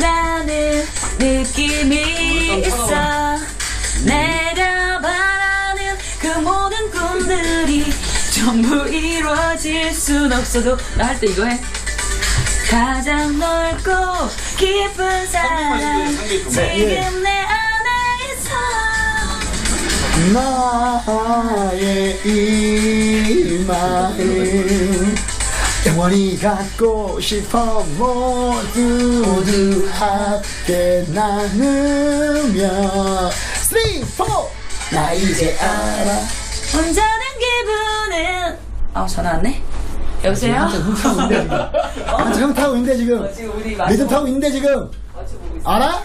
라는 느낌이 있어. 내가 바라는 그 모든 꿈들이 전부 이루어질 순 없어도 나 할 때 이거 해. 가장 넓고 깊은 사랑 지금 내 안에 있어 나의 이 마음 영원히 갖고 싶어 모두 모두 함께 나누며 3, 4나 이제 알아. 혼자는 기분은. 아 전화 왔네? 여보세요? 타고 있는데 지금 타고 있는데 지금. 지금 우리 리듬 타고 있는데 지금. 알아?